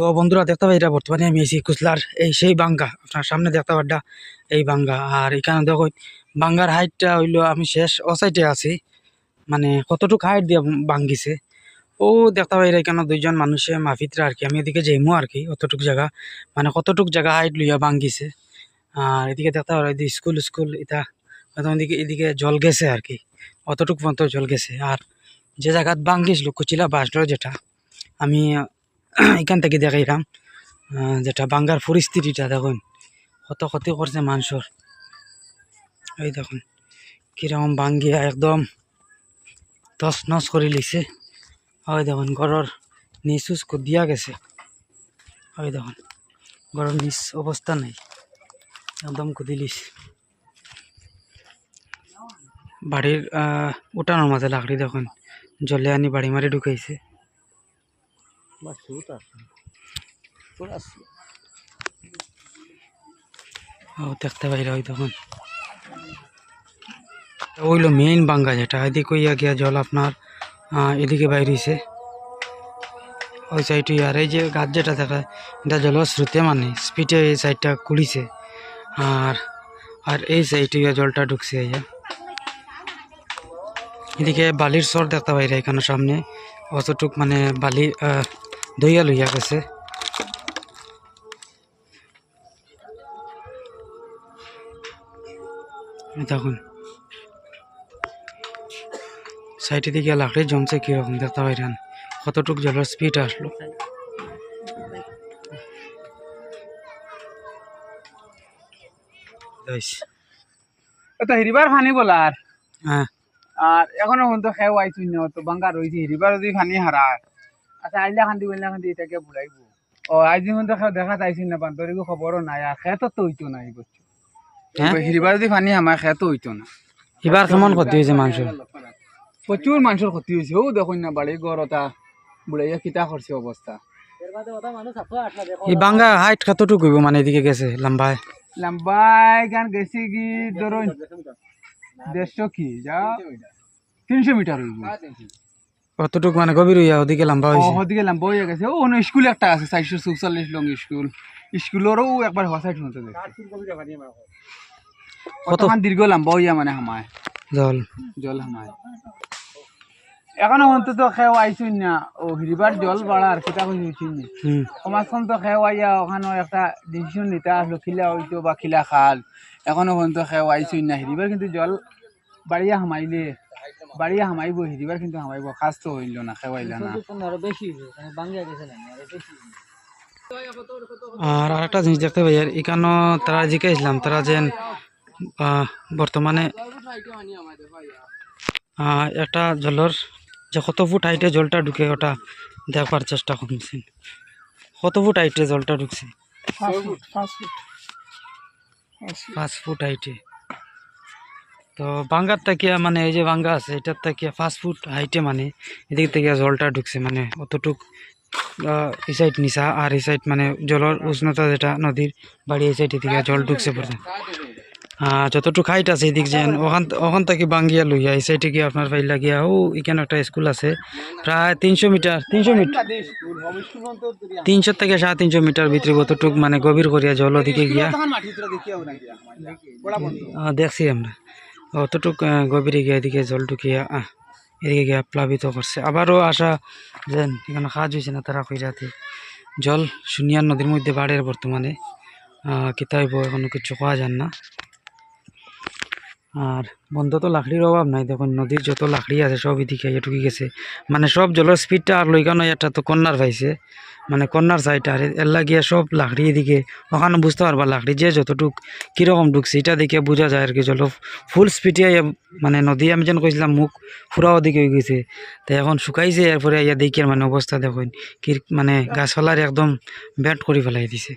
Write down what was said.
তো বন্ধুরা দেখতে পাই এটা বর্তমানে আমি এসি কুচলার এই সেই বাঙ্গা। আপনার সামনে দেখতে পাড্ডা এই বাঙ্গা। আর এখানে দেখো, বাঙ্গার হাইটটা হইল আমি শেষ ও সাইডে আছি। মানে কতটুকু হাইট দিয়ে ভাঙ্গিছে। ও দেখতে পাই এখানে দুইজন মানুষে মাফিতরা আর কি আমি এদিকে যাইমু আর কি অতটুক জায়গা। মানে কতটুক জায়গা হাইট লইয়া ভাঙ্গিছে। আর এদিকে দেখতে পারো এদিকে স্কুল স্কুল, এটা এদিকে এদিকে জল গেছে আর কি অতটুক পর্যন্ত জল গেছে। আর যে জায়গাত ভাঙ্গিছিল, কুচিলা বাসডর যেটা, আমি এখান থেকে দেখাইলাম যেটা বাঙ্গার পরিস্থিতিটা দেখুন কত ক্ষতি করছে মানুষের। এই দেখুন কীরকম ভাঙ্গিয়া একদম তস নস করে লিছে। ওই দেখুন ঘরের নিচ উচ দিয়া গেছে। ওই দেখুন ঘরের নিচ অবস্থা নাই একদম কুদিলিস বাড়ির আহ, উঠানোর মাঝে লাকড়ি দেখুন জলে আনি বাড়ি মারি ঢুকাইছে। ও দেখতে পাইরা ওই তখন। ওইলো মেইন বাঙ্গা যেটা, এদিকে ইয়া গিয়া জল আপনার এদিকে বাইরেছে। ওই সাইডে আর এই যে গাছ যেটা দেখা, এটা জল স্রোতে মানে স্পিডে এই সাইডটা কুলিছে আর আর এই সাইডে জলটা ঢুকছে ইয়া এদিকে বালির সর দেখতে পাইরা এখানে সামনে। অতটুক মানে বালি দইয়া লইয়া গেছে। দেখুন। সাইডে দিকে লাকড়ি জমছে কীরকম দেখতে পাইরেন কতটুক জলের স্পিড আসলো। তো হিরিবার ফানি বলার। হ্যাঁ। আর এখনও পর্যন্ত খেয়ে আইছুন না তো বাঙ্গা রয়েছে হিরিবার যদি ফানি হারার আচ্ছা আইলা খান্দি বললা খান্দি এটাকে বুড়াইব ও পর্যন্ত খেয়ে দেখা চাইছি না বান্তরিক খবরও নাই আর খেয়ে তো হইতো না এই হ্যাঁ হিরিবার যদি ফানি আমার খেয়ে হইতো না। এবার কেমন ক্ষতি হয়েছে মানুষের প্রচুর মানুষের ক্ষতি হয়েছে ও দেখুন না বাড়ি ওটা বুড়াইয়া কিতা করছে অবস্থা এই বাঙ্গা হাইট কতটুকু মানে এদিকে গেছে লম্বায় লম্বাই গান গেছে কি ধরুন দেড়শো কি যা তিনশো মিটার হইব কতটুকু মানে গভীর হইয়া ওদিকে লম্বা হয়েছে ওদিকে লম্বা হয়ে গেছে। ও অন্য স্কুল একটা আছে চারশো চৌচল্লিশ লং স্কুল। স্কুলেরও একবার হসাইট শুনতে দেখছি। কতখান দীর্ঘ লম্বা হইয়া মানে হামায়। জল। জল হামায়। এখনও অন্তত খেয়ে আইছুন না। ও হিরিবার জল বাড়ার সেটা কইছিন হুম। সমাজখন তো খেয়ে আইয়া ওখানে একটা ডিসিশন নিতে আসলো খিলা হইতো বা খিলা খাল। এখনও পর্যন্ত খেয়ে আইছুন না। হিরিবার কিন্তু জল বাড়িয়া হামাইলে। বাড়িয়া হামাইব হিরিবার কিন্তু হামাইব খাস তো হইল না খেওয়াইলা না। আর আরেকটা জিনিস দেখতে পাই আর এখানে তারা জিজ্ঞাসলাম তারা যেন বর্তমানে আহ, একটা জলের যে কত ফুট হাইটে জলটা ঢুকে ওটা দেখবার চেষ্টা করছি। কত ফুট হাইটে জলটা ঢুকছে? পাঁচ ফুট হাইটে। তো বাঙ্গার তাকিয়া মানে এই যে বাঙ্গা আছে এটার তাকিয়া পাঁচ ফুট হাইটে মানে এদিক থেকে জলটা ঢুকছে মানে অতটুক এই সাইড নিচা আর এই সাইড মানে জলের উষ্ণতা যেটা নদীর বাড়ি এই সাইডে থেকে জল ঢুকছে পড়ছে আর যতটুক হাইট আছে এদিক যেন ওখান ওখান থেকে বাঙ্গিয়া লইয়া এই সাইডে গিয়ে আপনার ফাইলা গিয়া ও এখানে একটা স্কুল আছে প্রায় তিনশো মিটার তিনশো মিটার তিনশো থেকে সাড়ে তিনশো মিটার ভিতরে কতটুক মানে গভীর করিয়া জল ওদিকে গিয়া। দেখছি আমরা। অতটুক গভীরে গিয়ে এদিকে জল ঢুকিয়া এদিকে গিয়া প্লাবিত করছে। আবারও আসা যেন এখানে কাজ হয়েছে না তারা কইরাতে। জল শুনিয়ার নদীর মধ্যে বাড়ের বর্তমানে কিতাইব এখনও কিছু পাওয়া যান না। আর বন্ধ তো লাকড়ির অভাব নাই, দেখুন, নদীর যত লাকড়ি আছে সব এদিকে ঢুকে গেছে। মানে সব জলের স্পিডটা আর লইকানো একটা তো কন্যার পাইছে। মানে কন্যার সাইড আর এর লাগিয়ে সব লাকড়ি এদিকে, ওখানে বুঝতে পারবা, লাকড়ি যে যতটুক, কীরকম ঢুকছে, এটা দেখে বোঝা যায় আর কি, জল ফুল স্পিডে মানে নদী, আমি যেন কইছিলাম, মুখ ফুরাও দিকে হয়ে গেছে। তো এখন শুকাইছে, এরপরে ইয়া দেখি মানে অবস্থা দেখুন, কি মানে গাছপালার একদম ব্যাট করে ফেলাই দিছে।